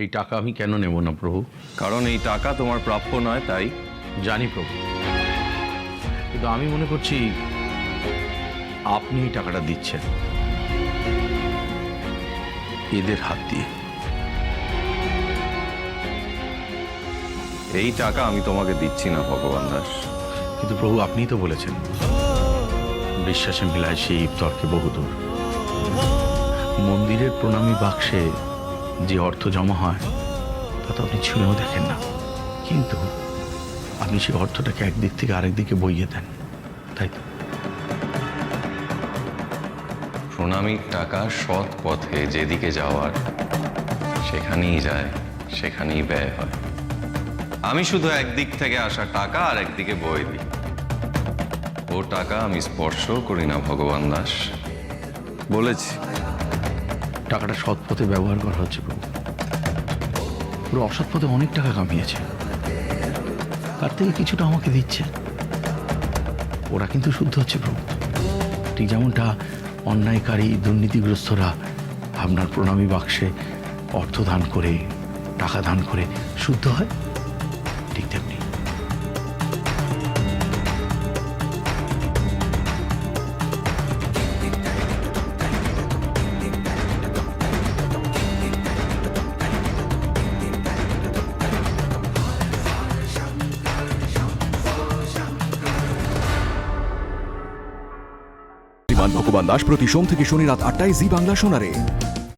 এই টাকা আমি কেন নেব না, প্রভু? কারণ এই টাকা তোমার প্রাপ্য নয়, তাই জানি, প্রভু। কিন্তু আমি মনে করছি আপনি এই টাকাটা দিচ্ছেন। এদের হাত দিয়ে। এই টাকা আমি তোমাকে দিচ্ছি না, ভগবান দাস। কিন্তু প্রভু আপনিই তো বলেছেন বিশ্বাসে মিলায় সেই তর্কে বহুদূর। মন্দিরের প্রণামী বাক্সে যে অর্থ জমা হয়, তা তো আপনি ছুঁয়েও দেখেন না। কিন্তু আপনি সেই অর্থটাকে একদিক থেকে আরেক দিকে বইয়ে দেন, তাই তো? প্রণামীর টাকা সৎ পথে যেদিকে যাওয়ার, সেখানেই যায়, সেখানেই ব্যয় হয়। আমি শুধু একদিক থেকে আসা টাকা আর একদিকে বই দিই। ও টাকা আমি স্পর্শও করি না, ভগবান দাস। বলেছি। টাকাটা সৎ পথে ব্যবহার করা হচ্ছে প্রভু। পুরো অসৎ পথে অনেক টাকা কামিয়েছে। তার থেকে কিছুটা আমাকে দিচ্ছে। ওরা কিন্তু শুদ্ধ হচ্ছে প্রভু। ঠিক যেমনটা অন্যায়কারী দুর্নীতিগ্রস্তরা আপনার প্রণামী বাক্সে অর্থ দান করে, টাকা দান করে শুদ্ধ হয়, ঠিক তেমনি। বিমান ভগবান দাস প্রতি সোম থেকে শনি রাত আটটায় জি বাংলা শোনারে